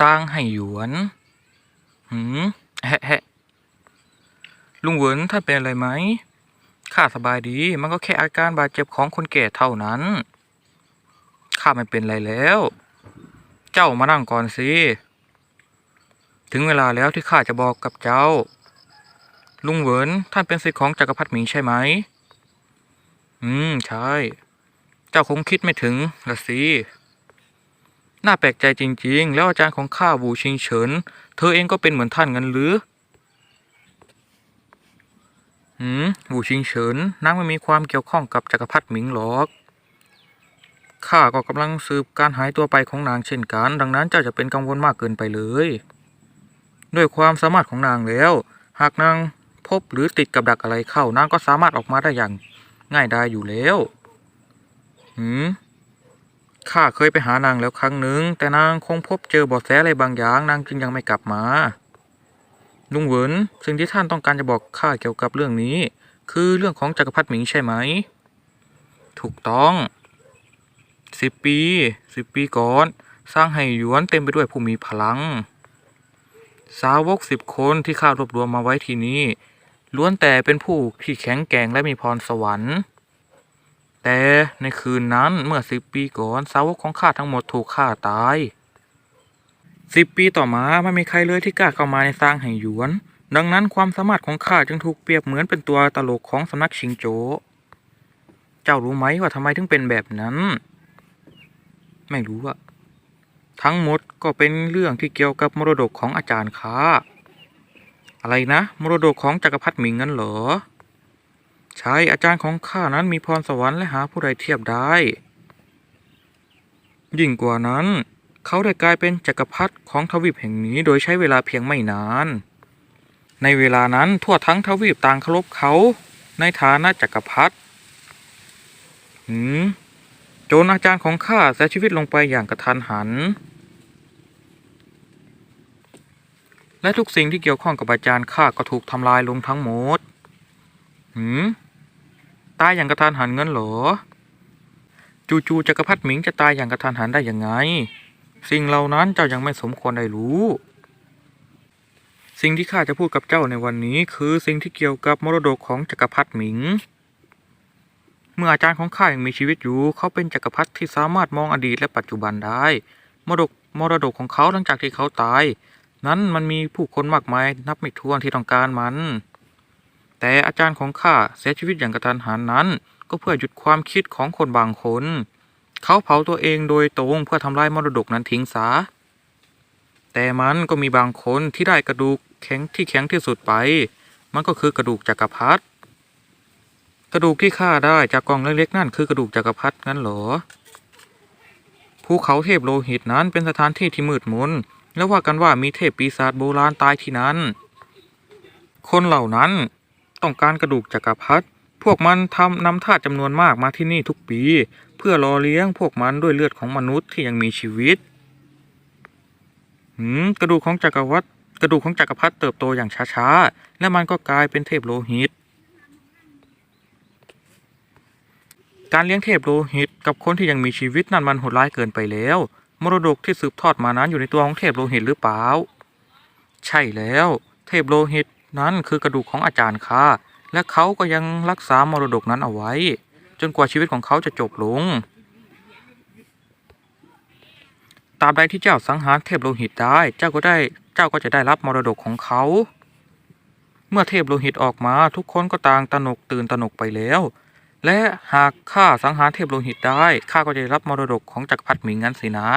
สร้างให้หยวน หืมแฮะแฮะลุงเหวินท่านเป็นอะไรไหม ข้าสบายดี มันก็แค่อาการบาดเจ็บของคนแก่เท่านั้น ข้าไม่เป็นไรแล้ว เจ้ามานั่งก่อนสิ ถึงเวลาแล้วที่ข้าจะบอกกับเจ้า ลุงเหวินท่านเป็นศิษย์ของจักรพรรดิหมิงใช่ไหม อืม ใช่ เจ้าคงคิดไม่ถึงละสิ น่าแปลกใจจริง ๆ แล้วอาจารย์ของข้าบูชิงเฉิน เธอเองก็เป็นเหมือนท่านงั้นหรือหืมบูชิงเฉินนางไม่มีความเกี่ยวข้องกับจักรพรรดิหมิงหรอก ข้าก็กำลังสืบการหายตัวไปของนางเช่นกัน ดังนั้นเจ้าจะเป็นกังวลมากเกินไปเลย ด้วยความสามารถของนางแล้ว หากนางพบหรือติดกับดักอะไรเข้านางก็สามารถออกมาได้อย่างง่ายดายอยู่แล้วหืม ข้าเคยไปหานางแล้วครั้งหนึ่งแต่นางคงพบเจอเบาะแสอะไรบางอย่างนางจึงยังไม่กลับมาลุงเหวินสิ่งที่ท่านต้องการจะบอกข้าเกี่ยวกับเรื่องนี้ คือเรื่องของจักรพรรดิหมิงใช่ไหม ถูกต้องสิบปีสิบปีก่อน สร้างให้หยวนเต็มไปด้วยผู้มีพลัง สาวกสิบคนที่ข้ารวบรวมมาไว้ที่นี่ล้วนแต่เป็นผู้ที่แข็งแกร่งและมีพรสวรรค์ แต่ในคืนนั้นเมื่อสิบปีก่อนสาวกของข้าทั้งหมดถูกฆ่าตายสิบปีต่อมาไม่มีใครเลยที่กล้าเข้ามาในสร้างแห่งหยวน ดังนั้นความสามารถของข้าจึงถูกเปรียบเหมือนเป็นตัวตลกของสำนักชิงโจ เจ้ารู้ไหมว่าทำไมถึงเป็นแบบนั้น ไม่รู้อะทั้งหมดก็เป็นเรื่องที่เกี่ยวกับมรดกของอาจารย์ข้า อะไรนะ มรดกของจักรพรรดิหมิงงั้นเหรอ ใช่อาจารย์ของข้านั้นมีพรสวรรค์และหาผู้ใดเทียบได้ ยิ่งกว่านั้น เขาได้กลายเป็นจักรพรรดิของทวีปแห่งนี้โดยใช้เวลาเพียงไม่นาน ในเวลานั้นทั่วทั้งทวีปต่างเคารพเขาในฐานะจักรพรรดิหืมโจนอาจารย์ของข้าเสียชีวิตลงไปอย่างกระทันหัน และทุกสิ่งที่เกี่ยวข้องกับอาจารย์ข้าก็ถูกทำลายลงทั้งหมดหืม ตายอย่างกระทันหันเงินเหรอ จู่ๆจักรพรรดิหมิงจะตายอย่างกระทันหันได้ยังไง สิ่งเหล่านั้นเจ้ายังไม่สมควรได้รู้ สิ่งที่ข้าจะพูดกับเจ้าในวันนี้ คือสิ่งที่เกี่ยวกับมรดกของจักรพรรดิหมิง เมื่ออาจารย์ของข้ายังมีชีวิตอยู่ เขาเป็นจักรพรรดิที่สามารถมองอดีตและปัจจุบันได้ มรดกมรดกของเขาหลังจากที่เขาตาย นั้นมันมีผู้คนมากมายนับไม่ถ้วนที่ต้องการมัน แต่อาจารย์ของข้าเสียชีวิตอย่างกระทันหันนั้น ก็เพื่อหยุดความคิดของคนบางคน เขาเผาตัวเองโดยตรงเพื่อทำลายมรดกนั้นทิ้งซะแต่มันก็มีบางคนที่ได้กระดูกแข็งที่แข็งที่สุดไป มันก็คือกระดูกจักรพรรดิกระดูกที่ข้าได้จากกองเล็กๆนั่นคือกระดูกจักรพรรดิงั้นเหรอภูเขาเทพโลหิตนั้นเป็นสถานที่ที่มืดมนแล้วว่ากันว่ามีเทพปีศาจโบราณตายที่นั้น คนเหล่านั้น ต้องการกระดูกจักรพรรดิพวกมันทำนำทาสจำนวนมากมาที่นี่ทุกปี เพื่อรอเลี้ยงพวกมันด้วยเลือดของมนุษย์ที่ยังมีชีวิตหืมกระดูกของจักรวรรดิกระดูกของจักรพรรดิเติบโตอย่างช้าๆ และมันก็กลายเป็นเทพโลหิต การเลี้ยงเทพโลหิต กับคนที่ยังมีชีวิตนั่นมันโหดร้ายเกินไปแล้ว มรดกที่สืบทอดมานั้นอยู่ในตัวของเทพโลหิตหรือเปล่า ใช่แล้ว เทพโลหิต นั้นคือกระดูกของอาจารย์ข้าและเขาก็ยังรักษามรดกนั้นเอาไว้ จนกว่าชีวิตของเขาจะจบลงตราบใดที่เจ้าสังหารเทพโลหิตได้ เจ้าก็ได้เจ้าก็จะได้รับมรดกของเขา เมื่อเทพโลหิตออกมาทุกคนก็ต่างตระหนกตื่นตระหนกไปแล้ว และหากข้าสังหารเทพโลหิตได้ข้าก็จะรับมรดกของจักรพรรดิหมิงงั้นสินะ